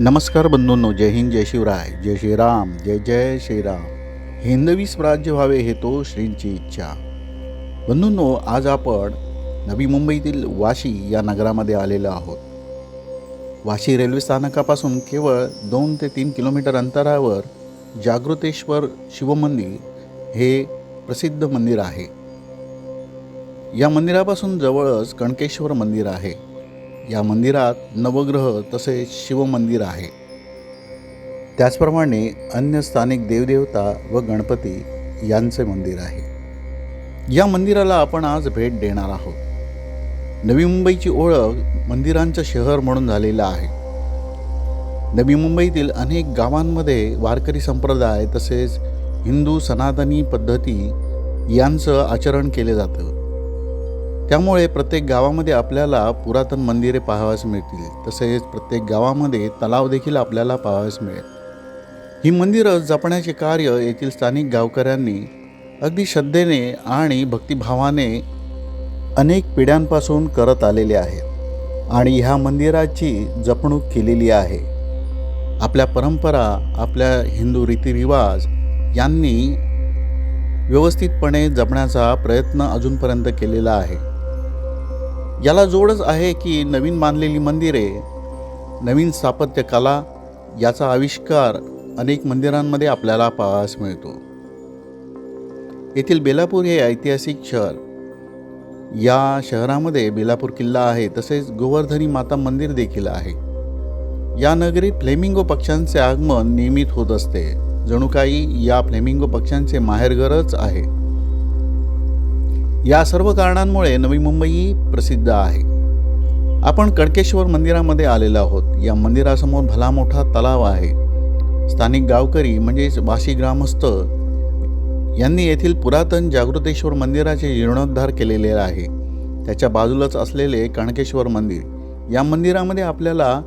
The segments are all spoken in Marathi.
नमस्कार बंधूंनो जय हिंद जय शिवराय जय श्रीराम जय जय श्रीराम. हिंदवी स्वराज्य व्हावे हे तो श्रींची इच्छा. बंधूंनो आज आपण नवी मुंबईतील वाशी या नगरामध्ये आलेलो आहोत. वाशी रेल्वे स्थानकापासून केवळ दोन ते तीन किलोमीटर अंतरावर जागृतेश्वर शिवमंदिर हे प्रसिद्ध मंदिर आहे. या मंदिरापासून जवळच कणकेश्वर मंदिर आहे. या मंदिरात नवग्रह तसेच शिवमंदिर आहे. त्याचप्रमाणे अन्य स्थानिक देवदेवता व गणपती यांचे मंदिर आहे. या मंदिराला आपण आज भेट देणार आहोत. नवी मुंबईची ओळख मंदिरांचं शहर म्हणून झालेलं आहे. नवी मुंबईतील अनेक गावांमध्ये वारकरी संप्रदाय तसेच हिंदू सनातनी पद्धती यांचं आचरण केले जातं. त्यामुळे प्रत्येक गावामध्ये आपल्याला पुरातन मंदिरे पाहावयास मिळतील. तसेच प्रत्येक गावामध्ये तलाव देखील आपल्याला पाहावयास मिळेल. ही मंदिरं जपण्याचे कार्य येथील स्थानिक गावकऱ्यांनी अगदी श्रद्धेने आणि भक्तिभावाने अनेक पिढ्यांपासून करत आलेले आहेत आणि ह्या मंदिराची जपणूक केलेली आहे. आपल्या परंपरा आपल्या हिंदू रीतिरिवाज यांनी व्यवस्थितपणे जपण्याचा प्रयत्न अजूनपर्यंत केलेला आहे. याला जोडच आहे की नवीन बांधलेली मंदिरे नवीन स्थापत्यकला याचा आविष्कार अनेक मंदिरांमध्ये आपल्याला पाहास मिळतो. येथील बेलापूर हे ऐतिहासिक शहर. या शहरामध्ये बेलापूर किल्ला आहे तसेच गोवर्धनी माता मंदिर देखील आहे. या नगरीत फ्लेमिंगो पक्ष्यांचे आगमन नियमित होत असते. जणू काही या फ्लेमिंगो पक्ष्यांचे माहेरघरच आहे. या सर्व कारणांमुळे नवी मुंबई प्रसिद्ध आहे. आपण कणकेश्वर मंदिरामध्ये आलेलो आहोत. या मंदिरासमोर भला मोठा तलाव आहे. स्थानिक गावकरी म्हणजेच वाशी ग्रामस्थ यांनी येथील पुरातन जागृतेश्वर मंदिराचे जीर्णोद्धार केलेले आहे. त्याच्या बाजूलाच असलेले कणकेश्वर मंदिर. या मंदिरामध्ये आपल्याला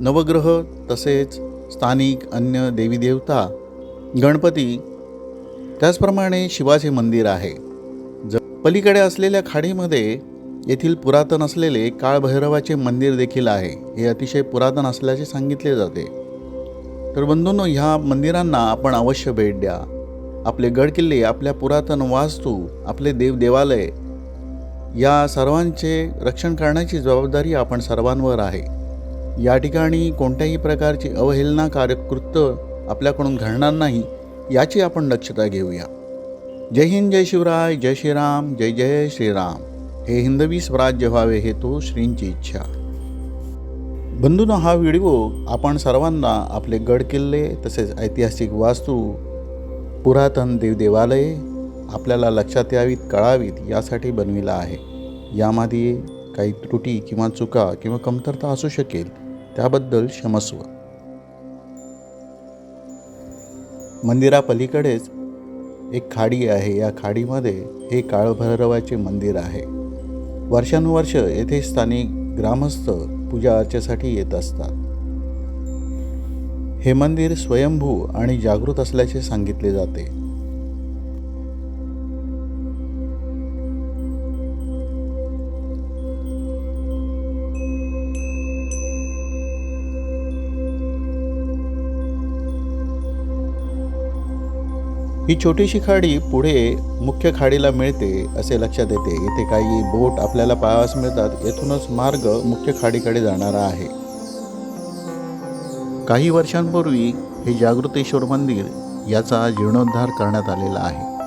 नवग्रह तसेच स्थानिक अन्य देवी देवता गणपती त्याचप्रमाणे शिवाचे मंदिर आहे. पलीकडे असलेल्या खाडीमध्ये येथील पुरातन असलेले काळभैरवाचे मंदिर देखील आहे. हे अतिशय पुरातन असल्याचे सांगितले जाते. तर बंधूंनो ह्या मंदिरांना आपण अवश्य भेट द्या. आपले गडकिल्ले आपल्या पुरातन वास्तू आपले देवदेवालय या सर्वांचे रक्षण करण्याची जबाबदारी आपण सर्वांवर आहे. या ठिकाणी कोणत्याही प्रकारची अवहेलनाकारक कृत्य आपल्याकडून घडणार नाही याची आपण दक्षता घेऊया. जय हिंद जय शिवराय जय श्रीराम जय जय श्रीराम. हे हिंदवी स्वराज्य व्हावे हे तो श्रींची इच्छा. बंधून हा व्हिडिओ आपण सर्वांना आपले गड किल्ले तसेच ऐतिहासिक वास्तू पुरातन देवदेवालये आपल्याला लक्षात यावीत कळावीत यासाठी बनविला आहे. यामध्ये काही त्रुटी किंवा चुका किंवा कमतरता असू शकेल त्याबद्दल क्षमस्व. मंदिरापलीकडेच एक खाडी आहे. या खाडीमध्ये हे काळभैरवाचे मंदिर आहे. वर्षानुवर्ष येथे स्थानिक ग्रामस्थ पूजा अर्चेसाठी येत असतात. हे मंदिर स्वयंभू आणि जागृत असल्याचे सांगितले जाते. ही छोटीशी खाडी पुढे मुख्य खाडीला मिळते असे लक्षात येते. इथे काही बोट आपल्याला पाहावास मिळतात. येथूनच मार्ग मुख्य खाडीकडे जाणारा आहे. काही वर्षांपूर्वी हे जागृतेश्वर मंदिर याचा जीर्णोद्धार करण्यात आलेला आहे.